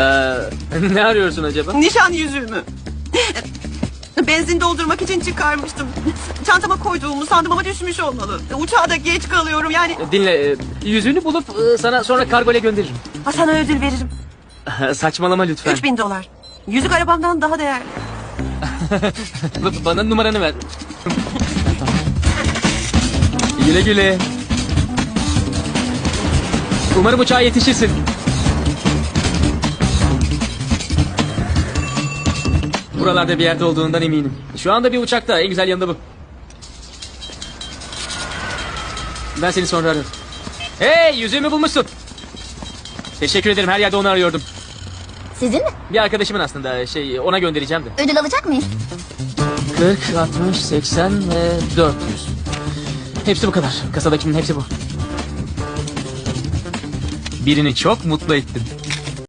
Ee, ne arıyorsun acaba? Nişan yüzüğümü. Benzin doldurmak için çıkarmıştım. Çantama koyduğumu sandım ama düşmüş olmalı. Uçağa da geç kalıyorum yani. Dinle, e, yüzüğünü bulup e, sana sonra kargoyla gönderirim. Ha, sana ödül veririm. Saçmalama lütfen. 3000 dolar. Yüzük arabamdan daha değerli. Bana numaranı ver. güle güle. Umarım uçağa yetişirsin. Buralarda bir yerde olduğundan eminim. Şu anda bir uçakta. En güzel yanında bu. Ben seni sonra ararım. Hey yüzüğümü bulmuşsun. Teşekkür ederim. Her yerde onu arıyordum. Sizin mi? Bir arkadaşımın aslında şey ona göndereceğim de. Ödül alacak mıyız? 40, 60, 80 ve 400. Hepsi bu kadar. Kasadakinin hepsi bu. Birini çok mutlu ettim.